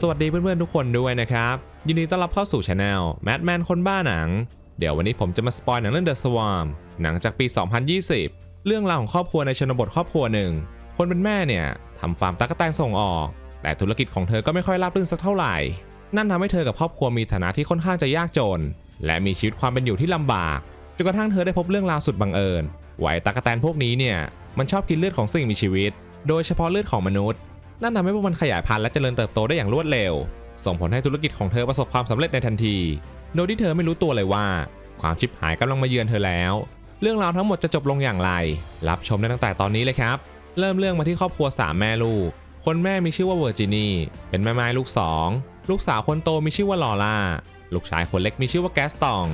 สวัสดีเพื่อนๆทุกคนด้วยนะครับ ยินดีต้อนรับเข้าสู่ช anel แมดแมนคนบ้าหนัง เดี๋ยววันนี้ผมจะมาสปอยหนังเรื่อง The Swarm หนังจากปี 2020 เรื่องราวของครอบครัวในชนบทครอบครัวหนึ่ง คนเป็นแม่เนี่ยทำฟาร์มตั๊กแตนส่งออก แต่ธุรกิจของเธอก็ไม่ค่อยราบรื่นสักเท่าไหร่ นั่นทำให้เธอกับครอบครัวมีฐานะที่ค่อนข้างจะยากจน และมีชีวิตความเป็นอยู่ที่ลำบากจนกระทั่งเธอได้พบเรื่องราวสุดบังเอิญว่าไอ้ตั๊กแตนพวกนี้เนี่ยมันชอบกินเลือดของสิ่งมีชีวิต โดยเฉพาะเลือดของมนุษย์ นั่นทำให้พวกมันขยายพันธุ์และเจริญเติบโตได้อย่างรวดเร็ว ส่งผลให้ธุรกิจของเธอประสบความสำเร็จในทันที โดยที่เธอไม่รู้ตัวเลยว่า ความชิบหายกำลังมาเยือนเธอแล้ว เรื่องราวทั้งหมดจะจบลงอย่างไร รับชมได้ตั้งแต่ตอนนี้เลยครับ เริ่มเรื่องมาที่ครอบครัวสามแม่ลูก คนแม่มีชื่อว่าเวอร์จินีเป็นแม่ไม้ลูกสองลูกสาวคนโตมีชื่อว่าลอร่าลูกชายคนเล็กมีชื่อว่าแกสตอง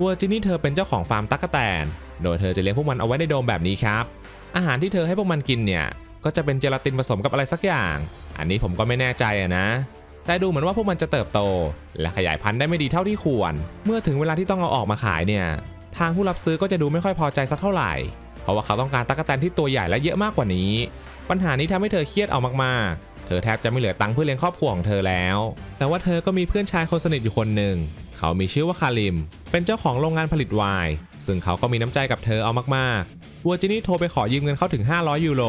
เวอร์จินีเธอเป็นเจ้าของฟาร์มตั๊กแตน โดยเธอจะเลี้ยงพวกมันเอาไว้ในโดมแบบนี้ครับอาหารที่เธอให้พวกมันกินเนี่ย ก็จะเป็นเจลาตินผสมกับอะไรสักอย่าง อันนี้ผมก็ไม่แน่ใจนะ แต่ดูเหมือนว่าพวกมันจะเติบโต และขยายพันธุ์ได้ไม่ดีเท่าที่ควร เมื่อถึงเวลาที่ต้องเอาออกมาขายเนี่ย ทางผู้รับซื้อก็จะดูไม่ค่อยพอใจสักเท่าไหร่ เพราะว่าเขาต้องการตั๊กแตนที่ตัวใหญ่และเยอะมากกว่านี้ ปัญหานี้ทำให้เธอเครียดเอามากๆ เธอแทบจะไม่เหลือตังค์เพื่อเลี้ยงครอบครัวของเธอแล้ว แต่ว่าเธอก็มีเพื่อนชายคนสนิทอยู่คนหนึ่งเขามีชื่อว่าคาริม เป็นเจ้าของโรงงานผลิตไวน์ ซึ่งเขาก็มีน้ำใจกับเธอเอามากๆวอร์จินี่โทรไปขอยืมเงินเขาถึง 500 ยูโร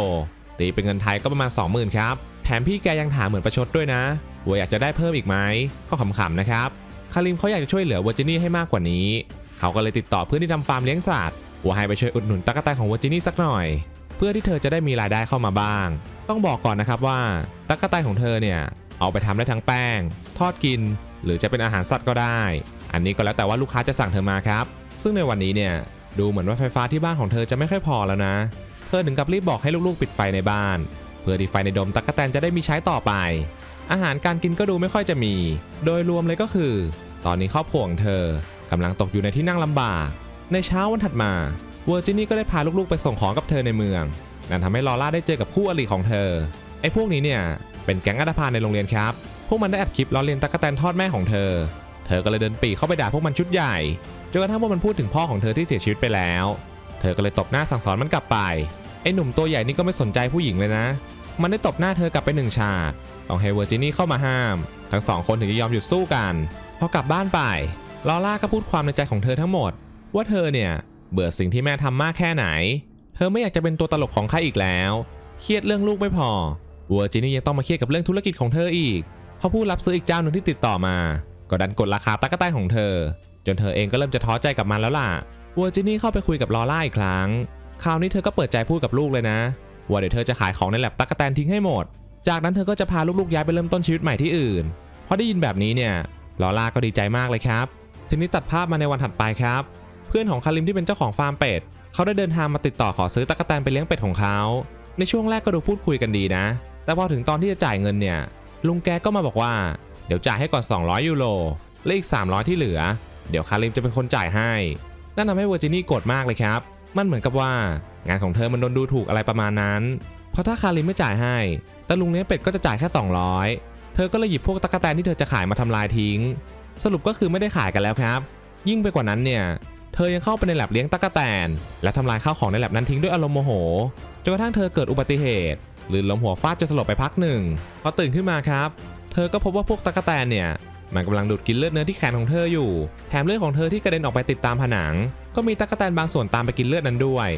ตีเป็นเงินไทยก็ประมาณ 20,000ครับ แถมพี่แกยังถามเหมือนประชดด้วยนะว่าอยากจะได้เพิ่มอีกไหมก็ขำๆนะครับ คาริมเขาอยากจะช่วยเหลือเวอร์จินี่ให้มากกว่านี้ เขาก็เลยติดต่อเพื่อนที่ทำฟาร์มเลี้ยงสัตว์ว่าให้ไปช่วยอุดหนุนตั๊กแตนของเวอร์จินี่สักหน่อย เพื่อที่เธอจะได้มีรายได้เข้ามาบ้าง ต้องบอกก่อนนะครับว่าตั๊กแตนของเธอเนี่ยเอาไปทำได้ทั้งแป้ง ทอดกิน หรือจะเป็นอาหารสัตว์ก็ได้ อันนี้ก็แล้วแต่ว่าลูกค้าจะสั่งเธอมาครับ ซึ่งในวันนี้เนี่ยดูเหมือนว่าไฟฟ้าที่บ้านของเธอจะไม่ค่อยพอแล้วนะ เธอถึงกับรีบบอกให้ลูกๆ ปิดไฟในบ้าน เพื่อที่ไฟในโดมตั๊กแตนจะได้มีใช้ต่อไป อาหารการกินก็ดูไม่ค่อยจะมี โดยรวมเลยก็คือ ตอนนี้ครอบครัวของเธอกำลังตกอยู่ในที่นั่งลำบาก ในเช้าวันถัดมาเวอร์จินี่ก็ได้พาลูกๆ ไปส่งของกับเธอในเมือง นั่นทำให้ลอร่าได้เจอกับคู่อริของเธอ ไอ้พวกนี้เนี่ยเป็นแก๊งอัตภานในโรงเรียนครับ พวกมันได้อัดคลิปล้อเลียนตั๊กแตนทอดแม่ของเธอ เธอก็เลยเดินปีเข้าไปด่าพวกมันชุดใหญ่ จนกระทั่งพวกมันพูดถึงพ่อของเธอที่เสียชีวิตไปแล้ว เธอก็เลยตบหน้าสั่งสอนมันกลับไป ไอ้หนุ่มตัวใหญ่นี่ก็ไม่สนใจผู้หญิงเลยนะ มันได้ตบหน้าเธอกลับไปหนึ่งฉากต้องให้เวอร์จินี่เข้ามาห้าม ทั้งสองคนถึงจะยอมหยุดสู้กัน พอกลับบ้านไป ลอร่าก็พูดความในใจของเธอทั้งหมด ว่าเธอเนี่ยเบื่อสิ่งที่แม่ทำมากแค่ไหน เธอไม่อยากจะเป็นตัวตลกของใครอีกแล้ว เครียดเรื่องลูกไม่พอ เวอร์จินี่ยังต้องมาเครียดกับเรื่องธุรกิจของเธออีก เพราะผู้รับซื้ออีกเจ้าหนึ่งที่ติดต่อมา ก็ดันกดราคาตั๊กแตนของเธอ จนเธอเองก็เริ่มจะท้อใจกับมันแล้วล่ะ วอร์จินี่เข้าไปคุยกับลอร่าอีกครั้ง คราวนี้เธอก็เปิดใจพูดกับลูกเลยนะ ว่าเดี๋ยวเธอจะขายของในแลบตั๊กแตนทิ้งให้หมด จากนั้นเธอก็จะพาลูกๆย้ายไปเริ่มต้นชีวิตใหม่ที่อื่น พอได้ยินแบบนี้เนี่ยลอร่าก็ดีใจมากเลยครับ ทีนี้ตัดภาพมาในวันถัดไปครับ เพื่อนของคาริมที่เป็นเจ้าของฟาร์มเป็ดเขาได้เดินทางมาติดต่อขอซื้อตั๊กแตนไปเลี้ยงเป็ดของเขาในช่วงแรกก็ดูพูดคุยกันดีนะ แต่พอถึงตอนที่จะจ่ายเงินเนี่ยลุงแกก็มาบอกว่าเดี๋ยวจ่ายให้ก่อน 200 ยูโรและอีก 300 ที่เหลือ เดี๋ยวคาริมจะเป็นคนจ่ายให้ นั่นทำให้เวอร์จินี่โกรธมากเลยครับ มันเหมือนกับว่างานของเธอมันโดนดูถูกอะไรประมาณนั้น เพราะถ้าคาริมไม่จ่ายให้ต่ลุงเลี้ยเป็ดก็จะจ่ายแค่ 200 เธอก็เลยหยิบพวกตั๊กแตนที่เธอจะขายมาทำลายทิ้ง สรุปก็คือไม่ได้ขายกันแล้วครับ ยิ่งไปกว่านั้นเนี่ย เธอยังเข้าไปในแลบเลี้ยงตั๊กแตน และทำลายข้าวของในแลบนั้นทิ้งด้วยอารมณ์โมโห จนกระทั่งเธอเกิดอุบัติเหตุ หรือล้มหัวฟาดจนสลบไปพักหนึ่ง พอตื่นขึ้นมาครับ เธอก็พบว่าพวกตั๊กแตนเนี่ย มันกำลังดูดกินเลือดเนื้อที่แขนของเธออยู่ แถมเลือดของเธอที่กระเด็นออกไปติดตามผนัง ก็มีตั๊กแตนบางส่วนตามไปกินเลือดนั้นด้วย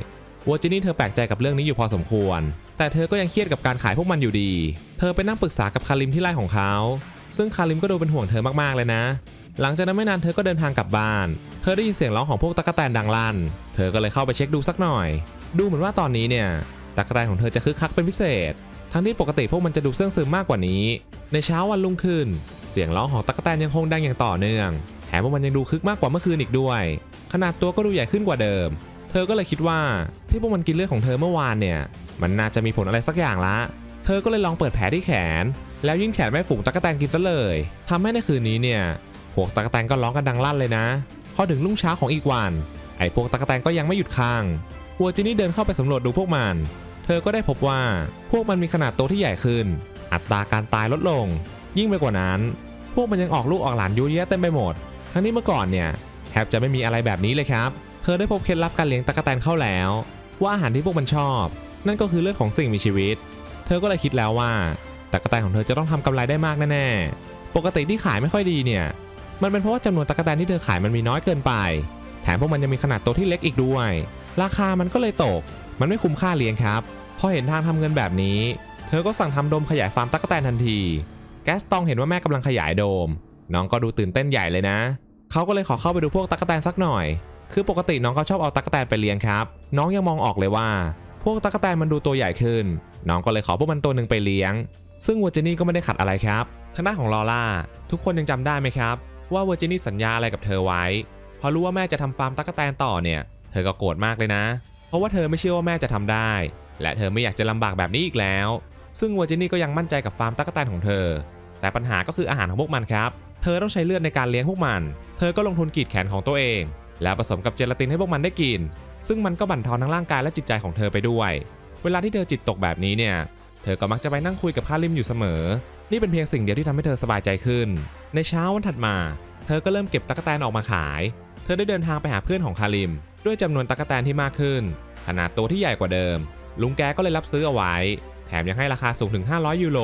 วอร์จินี่เธอแปลกใจกับเรื่องนี้อยู่พอสมควร แต่เธอก็ยังเครียดกับการขายพวกมันอยู่ดี เธอไปนั่งปรึกษากับคาริมที่ไร่ของเขา ซึ่งคาริมก็ดูเป็นห่วงเธอมากๆเลยนะ หลังจากนั้นไม่นานเธอก็เดินทางกลับบ้าน เธอได้ยินเสียงร้องของพวกตั๊กแตนดังลั่น เธอก็เลยเข้าไปเช็คดูสักหน่อย ดูเหมือนว่าตอนนี้เนี่ยตั๊กแตนของเธอจะคึกคักเป็นพิเศษ ทั้งที่ปกติพวกมันจะดูเสื่องซึมมากกว่านี้ ในเช้าวันรุ่งขึ้น เสียงร้องของตั๊กแตนยังคงดังอย่างต่อเนื่อง แถมพวกมันยังดูคึกมากกว่าเมื่อคืนอีกด้วย ขนาดตัวก็ดูใหญ่ขึ้นกว่าเดิม เธอก็เลยคิดว่าที่พวกมันกินเลือดของเธอเมื่อวานเนี่ย มันน่าจะมีผลอะไรสักอย่างละ เธอก็เลยลองเปิดแผลที่แขน แล้วยื่นแขนแม่ฝูงตั๊กแตนกินซะเลยทำให้ในคืนนี้เนี่ย พวกตั๊กแตนก็ร้องกันดังลั่นเลยนะ พอถึงรุ่งเช้าของอีกวัน ไอ้พวกตั๊กแตนก็ยังไม่หยุดค้างวัวจินี่เดินเข้าไปสำรวจดูพวกมัน เธอก็ได้พบว่าพวกมันมีขนาดโตที่ใหญ่ขึ้น อัตราการตายลดลง ยิ่งไปกว่านั้น พวกมันยังออกลูกออกหลานยุ่ยแยะเต็มไปหมด ทั้งนี้เมื่อก่อนเนี่ยแทบจะไม่มีอะไรแบบนี้เลยครับ เธอได้พบเคล็ดลับการเลี้ยงตั๊กแตนเข้าแล้ว ว่าอาหารที่พวกมันชอบ นั่นก็คือเลือดของสิ่งมีชีวิต เธอก็เลยคิดแล้วว่าตะกแตนของเธอจะต้องทำกำไรได้มากแน่ๆ ปกติที่ขายไม่ค่อยดีเนี่ย มันเป็นเพราะว่าจำนวนตะกแตนที่เธอขายมันมีน้อยเกินไป แถมพวกมันยังมีขนาดตัวที่เล็กอีกด้วย ราคามันก็เลยตก มันไม่คุ้มค่าเลี้ยงครับ พอเห็นทางทำเงินแบบนี้ เธอก็สั่งทำโดมขยายฟาร์มตะกแตนทันที กสตองเห็นว่าแม่กำลังขยายโดม น้องก็ดูตื่นเต้นใหญ่เลยนะ เขาก็เลยขอเข้าไปดูพวกตะกแตนสักหน่อย คือปกติน้องเขาชอบเอาตะกแตนไปเลี้ยงครับ น้องยังมองออกเลยว่า พวกตะกแตนมันดูตัวใหญ่ขึ้น น้องก็เลยขอพวกมันตัวหนึ่งไปเลี้ยง ซึ่งเวอร์จินี่ก็ไม่ได้ขัดอะไรครับทางด้านของลอร่าทุกคนยังจำได้ไหมครับ ว่าเวอร์จินี่สัญญาอะไรกับเธอไว้ พอรู้ว่าแม่จะทำฟาร์มตะกแตนต่อเนี่ย เธอก็โกรธมากเลยนะ เพราะว่าเธอไม่เชื่อว่าแม่จะทำได้ และเธอไม่อยากจะลำบากแบบนี้อีกแล้วซึ่งเวอร์จินี่ก็ยังมั่นใจกับฟาร์มตะกแตนของเธอ แต่ปัญหาก็คืออาหารของพวกมันครับ เธอต้องใช้เลือดในการเลี้ยงพวกมัน เธอก็ลงทุนกีดแขนของตัวเอง แล้วผสมกับเจลาตินให้พวกมันได้กิน ซึ่งมันก็บั่นทอนทั้งร่างกายและจิตใจของเธอไปด้วย เวลาที่เธอจิตตกแบบนี้เนี่ย เธอก็มักจะไปนั่งคุยกับคาริมอยู่เสมอ นี่เป็นเพียงสิ่งเดียวที่ทำให้เธอสบายใจขึ้น ในเช้าวันถัดมา เธอก็เริ่มเก็บตั๊กแตนออกมาขาย เธอได้เดินทางไปหาเพื่อนของคาริม ด้วยจำนวนตั๊กแตนที่มากขึ้น ขนาดตัวที่ใหญ่กว่าเดิม ลุงแกก็เลยรับซื้อเอาไว้ แถมยังให้ราคาสูงถึง 500 ยูโร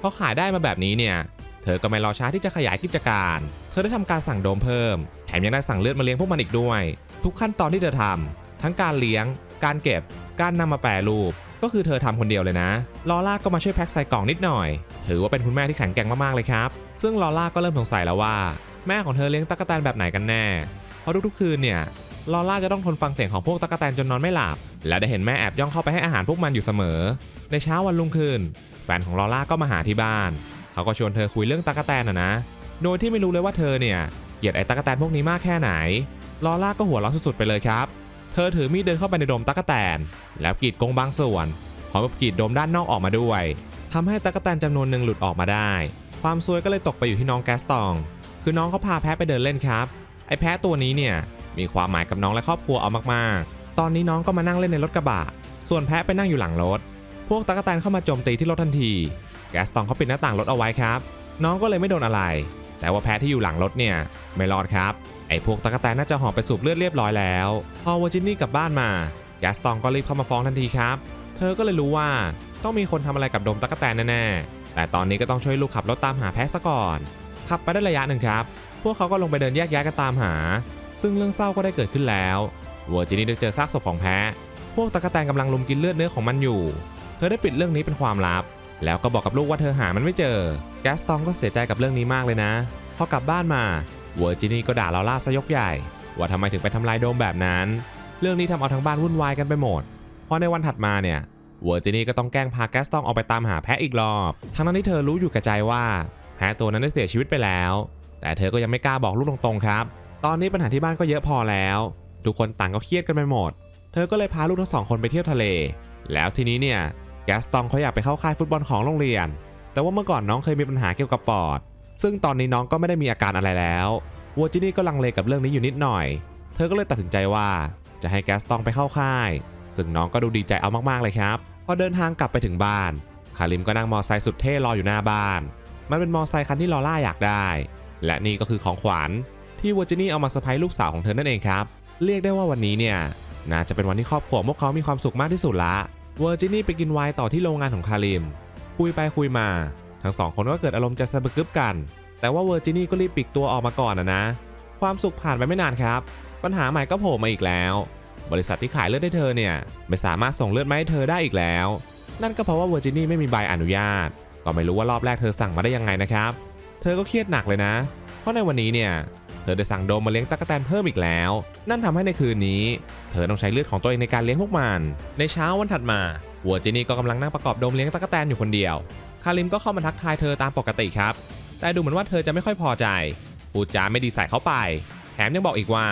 พอขายได้มาแบบนี้เนี่ย เธอก็ไม่รอช้าที่จะขยายกิจการ เธอได้ทำการสั่งโดมเพิ่ม แถมยังได้สั่งเลือดมาเลี้ยงพวกมันอีกด้วย ทุกขั้นตอนที่เธอทำทั้งการเลี้ยง การเก็บ การนำมาแปรรูป ก็คือเธอทำคนเดียวเลยนะ ลอล่าก็มาช่วยแพ็คใส่กล่องนิดหน่อย ถือว่าเป็นคุณแม่ที่แข็งแกร่งมากๆเลยครับ ซึ่งลอล่าก็เริ่มสงสัยแล้วว่า แม่ของเธอเลี้ยงตั๊กแตนแบบไหนกันแน่ เพราะทุกๆคืนเนี่ย ลอล่าจะต้องทนฟังเสียงของพวกตั๊กแตนจนนอนไม่หลับ และได้เห็นแม่แอบย่องเข้าไปให้อาหารพวกมันอยู่เสมอ ในเช้าวันรุ่งขึ้น แฟนของลอล่าก็มาหาที่บ้าน เขาก็ชวนเธอคุยเรื่องตั๊กแตนนะนะ โดยที่ไม่รู้เลยว่าเธอเนี่ยเกลียดไอ้ตั๊กแตนพวกนี้มากแค่ไหน ลอล่าก็หัวเราะสุดๆไปเลยครับ เธอถือมีดเดินเข้าไปในโดมตั๊กแตน แล้วกรีดกงบางส่วนพร้อมกับกรีดโดมด้านนอกออกมาด้วยทำให้ตั๊กแตนจำนวนหนึ่งหลุดออกมาได้ ความซวยก็เลยตกไปอยู่ที่น้องแกสตอง คือน้องเขาพาแพะไปเดินเล่นครับ ไอ้แพะตัวนี้เนี่ย มีความหมายกับน้องและครอบครัวเอามากๆ ตอนนี้น้องก็มานั่งเล่นในรถกระบะ ส่วนแพะไปนั่งอยู่หลังรถ พวกตั๊กแตนเข้ามาโจมตีที่รถทันที แกสตองเขาปิดหน้าต่างรถเอาไว้ครับ น้องก็เลยไม่โดนอะไร แต่ว่าแพะที่อยู่หลังรถเนี่ยไม่รอดครับ ไอ้พวกตั๊กแตนน่าจะหอบไปสูบเลือดเรียบร้อยแล้ว พอวอร์จินี่กลับบ้านมา แกสตองก็รีบเข้ามาฟ้องทันทีครับ เธอก็เลยรู้ว่าต้องมีคนทำอะไรกับโดมตั๊กแตนแน่ๆ แต่ตอนนี้ก็ต้องช่วยลูกขับรถตามหาแพะซะก่อน ขับไปได้ระยะหนึ่งครับ พวกเขาก็ลงไปเดินแยกย้ายกันตามหา ซึ่งเรื่องเศร้าก็ได้เกิดขึ้นแล้วเวอร์จินี่ได้เจอซากศพของแพะ พวกตะกแตนกำลังลุมกินเลือดเนื้อของมันอยู่ เธอได้ปิดเรื่องนี้เป็นความลับ แล้วก็บอกกับลูกว่าเธอหามันไม่เจอ แกสตองก็เสียใจกับเรื่องนี้มากเลยนะ พอกลับบ้านมาเวอร์จินี่ก็ด่าลอล่าซะยกใหญ่ ว่าทำไมถึงไปทำลายโดมแบบนั้น เรื่องนี้ทำเอาทั้งบ้านวุ่นวายกันไปหมดพอในวันถัดมาเนี่ยเวอร์จินี่ก็ต้องแกล้งพาแกสตองออกไปตามหาแพะอีกรอบ ทั้งนั้นที่เธอรู้อยู่กับใจว่า แพะตัวนั้นได้เสียชีวิตไปแล้ว แต่เธอก็ยังไม่กล้าบอกลูกตรงๆครับ ตอนนี้ปัญหาที่บ้านก็เยอะพอแล้ว ทุกคนต่างก็เครียดกันไปหมด เธอก็เลยพาลูกทั้งสองคนไปเที่ยวทะเล แล้วทีนี้เนี่ยแกสตองเขาอยากไปเข้าค่ายฟุตบอลของโรงเรียน แต่ว่าเมื่อก่อนน้องเคยมีปัญหาเกี่ยวกับปอด ซึ่งตอนนี้น้องก็ไม่ได้มีอาการอะไรแล้ววอร์จินี่ก็ลังเลกับเรื่องนี้อยู่นิดหน่อย เธอก็เลยตัดสินใจว่าจะให้แกสตองไปเข้าค่าย ซึ่งน้องก็ดูดีใจเอามากๆเลยครับ พอเดินทางกลับไปถึงบ้าน คาริมก็นั่งมอไซค์สุดเท่รออยู่หน้าบ้าน มันเป็นมอไซค์คันที่ลอล่าอยากได้ และนี่ก็คือของขวัญ ที่เวอร์จินี่เอามาเซไพร์ลูกสาวของเธอนั่นเองครับ เรียกได้ว่าวันนี้เนี่ยน่าจะเป็นวันที่ครอบครัวพวกเขามีความสุขมากที่สุดละเวอร์จินี่ไปกินไวน์ต่อที่โรงงานของคาริม คุยไปคุยมา ทั้งสองคนก็เกิดอารมณ์จะสะบึกกึบกัน แต่ว่าเวอร์จินี่ก็รีบปลีกตัวออกมาก่อนนะนะ ความสุขผ่านไปไม่นานครับ ปัญหาใหม่ก็โผล่มาอีกแล้ว บริษัทที่ขายเลือดให้เธอเนี่ยไม่สามารถส่งเลือดมาให้เธอได้อีกแล้ว นั่นก็เพราะว่าเวอร์จินี่ไม่มีใบอนุญาต ก็ไม่รู้ว่ารอบแรกเธอสั่งมาได้ยังไงนะครับ เธอก็เครียดหนักเลยนะ เพราะในวันนี้เนี่ย เธอได้สั่งโดมมาเลี้ยงตั๊กแตนเพิ่มอีกแล้ว นั่นทำให้ในคืนนี้ เธอต้องใช้เลือดของตัวเองในการเลี้ยงพวกมัน ในเช้าวันถัดมาวัวจินี่ก็กำลังนั่งประกอบโดมเลี้ยงตั๊กแตนอยู่คนเดียว คาริมก็เข้ามาทักทายเธอตามปกติครับ แต่ดูเหมือนว่าเธอจะไม่ค่อยพอใจพูดจาไม่ดีใส่เขาไป แถมยังบอกอีกว่า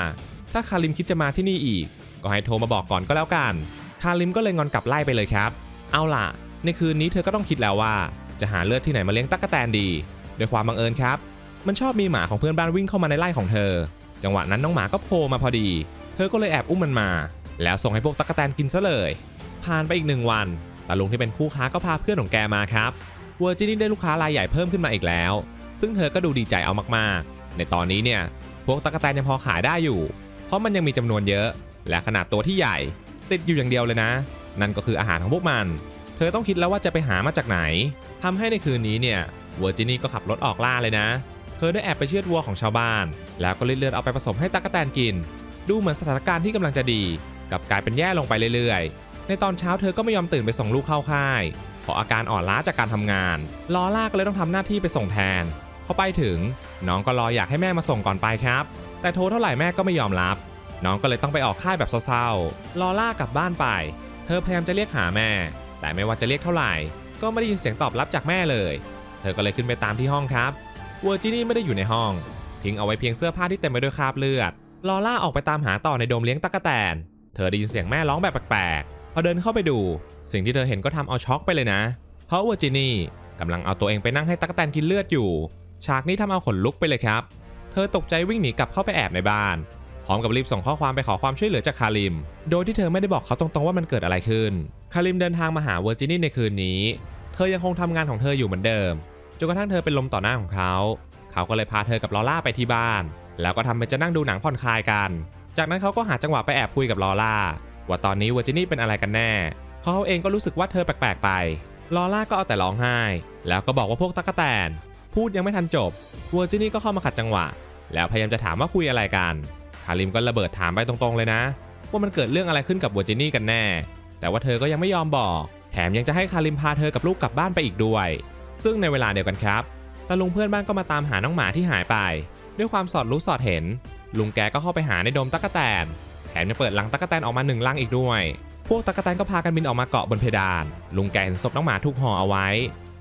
ถ้าคาริมคิดจะมาที่นี่อีก ก็ให้โทรมาบอกก่อนก็แล้วกัน คาริมก็เลยงอนกลับไล่ไปเลยครับ เอาล่ะ ในคืนนี้เธอก็ต้องคิดแล้วว่า จะหาเลือดที่ไหนมาเลี้ยงตั๊กแตนดีโดยความบังเอิญครับ มันชอบมีหมาของเพื่อนบ้านวิ่งเข้ามาในไร่ของเธอ จังหวะนั้นน้องหมาก็โผล่มาพอดี เธอก็เลยแอบอุ้มมันมา แล้วส่งให้พวกตั๊กแตนกินซะเลย ผ่านไปอีกหนึ่งวันตาลุงที่เป็นคู่ค้าก็พาเพื่อนของแกมาครับเวอร์จินี่ได้ลูกค้ารายใหญ่เพิ่มขึ้นมาอีกแล้ว ซึ่งเธอก็ดูดีใจเอามากๆ ในตอนนี้เนี่ยพวกตั๊กแตนยังพอขายได้อยู่ เพราะมันยังมีจำนวนเยอะ และขนาดตัวที่ใหญ่ ติดอยู่อย่างเดียวเลยนะ นั่นก็คืออาหารของพวกมัน เธอต้องคิดแล้วว่าจะไปหามาจากไหนทำให้ในคืนนี้เนี่ยเวอร์จินีก็ขับรถออกล่าเลยนะ เธอได้แอบไปเชือดวัวของชาวบ้าน แล้วก็เลือดๆเอาไปผสมให้ตั๊กแตนกิน ดูเหมือนสถานการณ์ที่กำลังจะดีกับกลายเป็นแย่ลงไปเรื่อยๆ ในตอนเช้าเธอก็ไม่ยอมตื่นไปส่งลูกเข้าค่าย เพราะอาการอ่อนล้าจากการทำงาน ลอล่าก็เลยต้องทำหน้าที่ไปส่งแทน พอไปถึง น้องก็รออยากให้แม่มาส่งก่อนไปครับ แต่โทรเท่าไหร่แม่ก็ไม่ยอมรับ น้องก็เลยต้องไปออกค่ายแบบเศร้าๆ ลอล่ากลับบ้านไป เธอพยายามจะเรียกหาแม่ แต่ไม่ว่าจะเรียกเท่าไหร่ ก็ไม่ได้ยินเสียงตอบรับจากแม่เลย เธอก็เลยขึ้นไปตามที่ห้องครับ วอร์จินี่ไม่ได้อยู่ในห้อง ทิ้งเอาไว้เพียงเสื้อผ้าที่เต็มไปด้วยคราบเลือด ลอล่าออกไปตามหาต่อในโดมเลี้ยงตั๊กแตน เธอได้ยินเสียงแม่ร้องแบบแปลกๆ พอเดินเข้าไปดู สิ่งที่เธอเห็นก็ทำเอาช็อกไปเลยนะ เพราะเวอร์จินี่กำลังเอาตัวเองไปนั่งให้ตั๊กแตนกินเลือดอยู่ ฉากนี้ทำเอาขนลุกไปเลยครับ เธอตกใจวิ่งหนีกลับเข้าไปแอบในบ้าน พร้อมกับรีบส่งข้อความไปขอความช่วยเหลือจากคาริม โดยที่เธอไม่ได้บอกเขาตรงๆว่ามันเกิดอะไรขึ้น คาริมเดินทางมาหาเวอร์จินี่ในคืนนี้ เธอยังคงทำงานของเธออยู่เหมือนเดิม จนกระทั่งเธอเป็นลมต่อหน้าของเขา เขาก็เลยพาเธอกับลอล่าไปที่บ้าน แล้วก็ทำเป็นจะนั่งดูหนังผ่อนคลายกัน จากนั้นเขาก็หาจังหวะไปแอบคุยกับลอล่าว่าตอนนี้เวอร์จินี่เป็นอะไรกันแน่เขาเองก็รู้สึกว่าเธอแปลกๆไป ลอล่าก็เอาแต่ร้องไห้ แล้วก็บอกว่าพวกตั๊กแตน พูดยังไม่ทันจบ เวอร์จินี่ก็เข้ามาขัดจังหวะ แล้วพยายามจะถามว่าคุยอะไรกันคาริมก็ระเบิดถามไปตรงๆเลยนะ ว่ามันเกิดเรื่องอะไรขึ้นกับเวอร์จินี่กันแน่ แต่ว่าเธอก็ยังไม่ยอมบอก แถมยังจะให้คาริมพาเธอกับลูกกลับบ้านไปอีกด้วย ซึ่งในเวลาเดียวกันครับตาลุงเพื่อนบ้านก็มาตามหาน้องหมาที่หายไป ด้วยความสอดรู้สอดเห็น ลุงแกก็เข้าไปหาในโดมตั๊กแตน แถมยังเปิดลังตั๊กแตนออกมาหนึ่งลังอีกด้วย พวกตั๊กแตนก็พากันบินออกมาเกาะบนเพดาน ลุงแกเห็นศพน้องหมาถูกห่อเอาไว้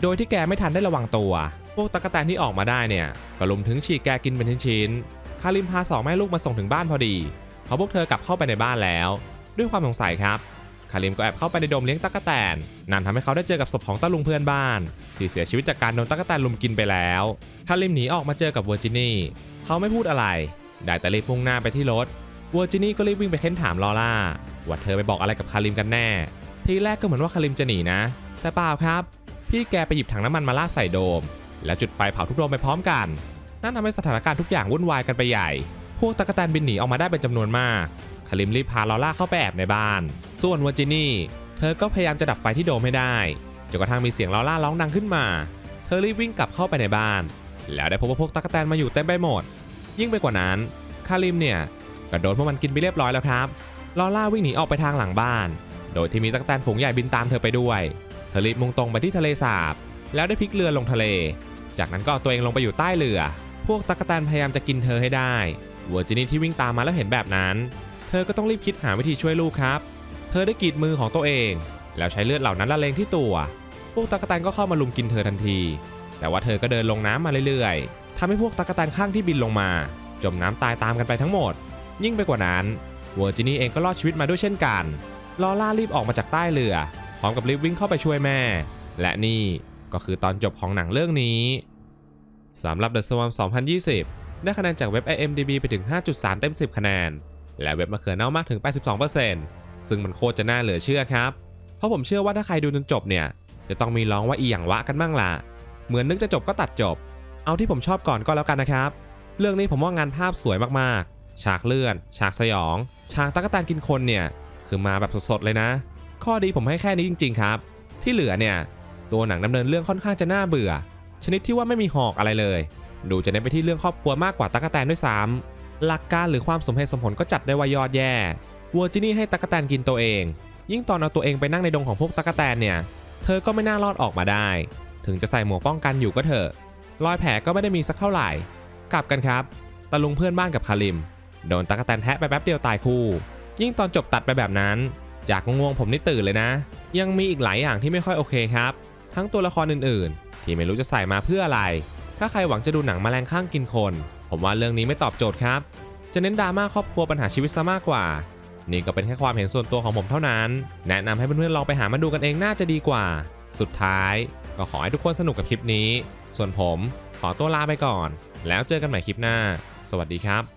โดยที่แกไม่ทันได้ระวังตัว พวกตั๊กแตนที่ออกมาได้เนี่ยก็ลุมถึงฉีกแกกินเป็นชิ้นๆคาริมพาสองแม่ลูกมาส่งถึงบ้านพอดีเพราพวกเธอกลับเข้าไปในบ้านแล้ว ด้วยความสงสัยครับ คาริมก็แอบเข้าไปในโดมเลี้ยงตั๊กแตน นั่นทำให้เขาได้เจอกับศพของตาลุงเพื่อนบ้าน ที่เสียชีวิตจากการโดนตั๊กแตนลุมกินไปแล้ว คาริมหนีออกมาเจอกับเวอร์จินี่เขาไม่พูดอะไร ได้แต่รีบพุ่งหน้าไปที่รถ เวอร์จินี่ก็รีบวิ่งไปเค้นถามลอล่า ว่าเธอไปบอกอะไรกับคาริมกันแน่ ทีแรกก็เหมือนว่าคาริมจะหนีนะ แต่เปล่าครับ พี่แกไปหยิบถังน้ำมันมาลาดใส่โดม แล้วจุดไฟเผาทุกโดมไปพร้อมกัน นั่นทำให้สถานการณ์ทุกอย่างวุ่นวายกันไปใหญ่ พวกตะกแตนบินหนีออกมาได้เป็นจำนวนมาก คาริมรีบพาลอล่าเข้าไปแอบในบ้าน ส่วนวอร์จินี่ เธอก็พยายามจะดับไฟที่โดมให้ได้ จนกระทั่งมีเสียงลอล่าร้องดังขึ้นมา เธอรีบวิ่งกลับเข้าไปในบ้าน แล้วได้พบว่าพวกตะกแตนมาอยู่เต็มไปหมด ยิ่งไปกว่านั้น คาริมเนี่ยก็โดนพวกมันกินไปเรียบร้อยแล้วครับ ลอล่าวิ่งหนีออกไปทางหลังบ้าน โดยที่มีตะกแตนฝูงใหญ่บินตามเธอไปด้วย เธอรีบมุ่งตรงไปที่ทะเลสาบ แล้วได้พลิกเรือลงทะเล จากนั้นก็เอาตัวเองลงไปอยู่ใต้เรือ พวกตะกแตนพยายามจะกินเธอให้ได้ เวอร์จินีที่วิ่งตามมาแล้วเห็นแบบนั้น เธอก็ต้องรีบคิดหาวิธีช่วยลูกครับ เธอได้กรีดมือของตัวเอง แล้วใช้เลือดเหล่านั้นละเลงที่ตัว พวกตะกแตนก็เข้ามาลุมกินเธอทันที แต่ว่าเธอก็เดินลงน้ำมาเรื่อยๆทำให้พวกตะกแตนข้างที่บินลงมา จมน้ำตายตามกันไปทั้งหมด ยิ่งไปกว่านั้นเวอร์จินีเองก็รอดชีวิตมาด้วยเช่นกัน ลอล่ารีบออกมาจากใต้เรือ พร้อมกับรีบวิ่งเข้าไปช่วยแม่ และนี่ก็คือตอนจบของหนังเรื่องนี้สำหรับ The Swarm 2020 ได้คะแนนจากเว็บ IMDb ไปถึง 5.3 เต็ม 10 คะแนน และเว็บมะเขือเน่ามากถึง 82%ซึ่งมันโคตรจะน่าเหลือเชื่อครับ เพราะผมเชื่อว่าถ้าใครดูจนจบเนี่ย จะต้องมีร้องว่าอีหยังวะกันบ้างล่ะ เหมือนนึกจะจบก็ตัดจบ เอาที่ผมชอบก่อนก็แล้วกันนะครับ เรื่องนี้ผมว่างานภาพสวยมากๆ ฉากเลื่อน ฉากสยอง ฉากตะกแตนกินคนเนี่ย คือมาแบบสดๆเลยนะ ข้อดีผมให้แค่นี้จริง ๆ ครับ ที่เหลือเนี่ย ตัวหนังดำเนินเรื่องค่อนข้างจะน่าเบื่อ ชนิดที่ว่าไม่มีหอกอะไรเลย ดูจะเน้นไปที่เรื่องครอบครัวมากกว่าตะกแตนด้วยซ้ำหลักการหรือความสมเหตุสมผลก็จัดได้ว่ายอดแย่วอร์จินี่ให้ตะกแตนกินตัวเอง ยิ่งตอนเอาตัวเองไปนั่งในดงของพวกตะกแตนเนี่ย เธอก็ไม่น่ารอดออกมาได้ ถึงจะใส่หมวกป้องกันอยู่ก็เถอะ รอยแผลก็ไม่ได้มีสักเท่าไหร่ กลับกันครับ ตะลุงเพื่อนบ้านกับคาริม โดนตะกแตนแทะไปแป๊บเดียวตายคู่ ยิ่งตอนจบตัดไปแบบนั้น จากงวงผมนี่ตื่นเลยนะ ยังมีอีกหลายอย่างที่ไม่ค่อยโอเคครับ ทั้งตัวละครอื่นๆ ที่ไม่รู้จะใส่มาเพื่ออะไร ถ้าใครหวังจะดูหนังแมลงข้างกินคน ผมว่าเรื่องนี้ไม่ตอบโจทย์ครับ จะเน้นดราม่าครอบครัวปัญหาชีวิตซะมากกว่า นี่ก็เป็นแค่ความเห็นส่วนตัวของผมเท่านั้น แนะนำให้เพื่อนๆลองไปหามาดูกันเองน่าจะดีกว่า สุดท้ายก็ขอให้ทุกคนสนุกกับคลิปนี้ ส่วนผมขอตัวลาไปก่อน แล้วเจอกันใหม่คลิปหน้า สวัสดีครับ